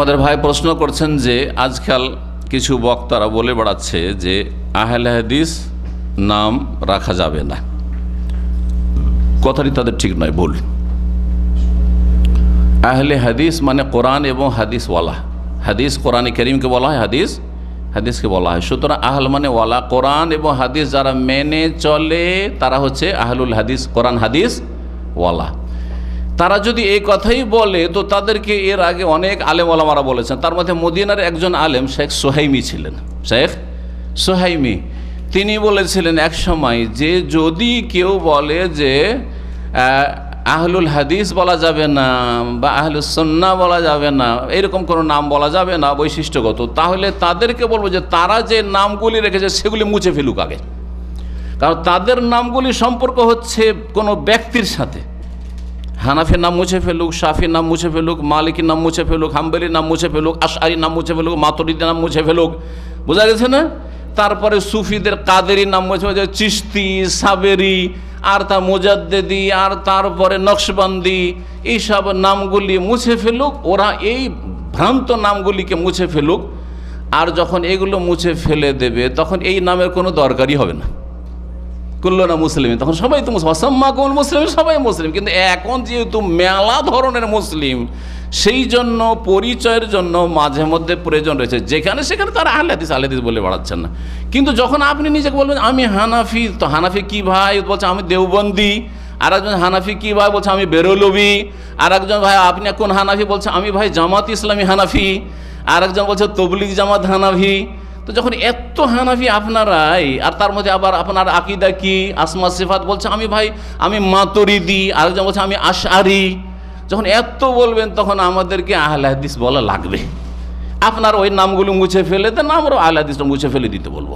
আমাদের ভাই প্রশ্ন করছেন যে, আজকাল কিছু বক্তারা বলে বেড়াচ্ছে যে, আহলে হাদিস নাম রাখা যাবে না। কথাটি তাদের ঠিক নয় ভুল আহলে হাদিস মানে কোরআন এবং হাদিসওয়ালা হাদিস কোরআনে করিমকে বলা হয়, হাদিস, হাদিসকে বলা হয়। সুতরাং আহল মানে ওয়ালা। কোরআন এবং হাদিস যারা মেনে চলে, তারা হচ্ছে আহলুল হাদিস, কোরআন হাদিস ওয়ালা। তারা যদি এই কথাই বলে, তো তাদেরকে এর আগে অনেক আলেম ওলামারা বলেছেন। তার মধ্যে মদিনার একজন আলেম শেখ সোহাইমি ছিলেন। শেখ সোহাইমি, তিনি বলেছিলেন এক সময় যে যদি কেউ বলে যে আহলুল হাদিস বলা যাবে না বা আহলুস সন্না বলা যাবে না, এরকম কোনো নাম বলা যাবে না, বৈশিষ্ট্যগত, তাহলে তাদেরকে বলব যে তারা যে নামগুলি রেখেছে সেগুলি মুছে ফেলুক আগে। কারণ তাদের নামগুলি সম্পর্ক হচ্ছে কোনো ব্যক্তির সাথে। হানাফির নাম মুছে ফেলুক শাফির নাম মুছে ফেলুক মালিকের নাম মুছে ফেলুক হাম্বেলির নাম মুছে ফেলুক আশারির নাম মুছে ফেলুক, মাতরিদের নাম মুছে ফেলুক। বোঝা গেছে না? তারপরে সুফিদের কাদেরি নাম মুছে ফেলুক চিস্তি সাবেরি, আর তা মোজাদ্দেদি, আর তারপরে নকশবন্দি, এইসব নামগুলি মুছে ফেলুক, ওরা এই ভ্রান্ত নামগুলিকে মুছে ফেলুক, আর যখন এগুলো মুছে ফেলে দেবে, তখন এই নামের কোনো দরকারই হবে না। করল না মুসলিম। তখন সবাই তো অসাম্মা কোন মুসলিম, সবাই মুসলিম। কিন্তু এখন যেহেতু মেলা ধরনের মুসলিম, সেই জন্য, পরিচয়ের জন্য মাঝে মধ্যে প্রয়োজন রয়েছে। যেখানে সেখানে তারা আহলাদিস আহলাদিস বলে বাড়াচ্ছেন না। কিন্তু যখন আপনি নিজেকে বলবেন, আমি হানাফি তো হানাফি কি ভাই? বলছে, আমি দেওবন্দি। আর একজন হানাফি কি ভাই? বলছে, আমি বেরোলবি। আর একজন ভাই, আপনি কোন হানাফি? বলছে, আমি ভাই জামাত ইসলামী হানাফি। আর একজন বলছে, তবলিগ জামাত হানাফি। তো যখন এত হানাফি আপনারাই, আর তার মধ্যে আবার আপনার আকিদা কি? আসমা, সিফাত বলছে, আমি ভাই, আমি মাতরিদি। আরেকজন বলছে, আমি আশারি যখন এত বলবেন, তখন আমাদেরকে আহলে হাদিস বলা লাগবে। আপনার ওই নামগুলো মুছে ফেলে দেন, আমরাও আহলে হাদিসটা মুছে ফেলে দিতে বলব।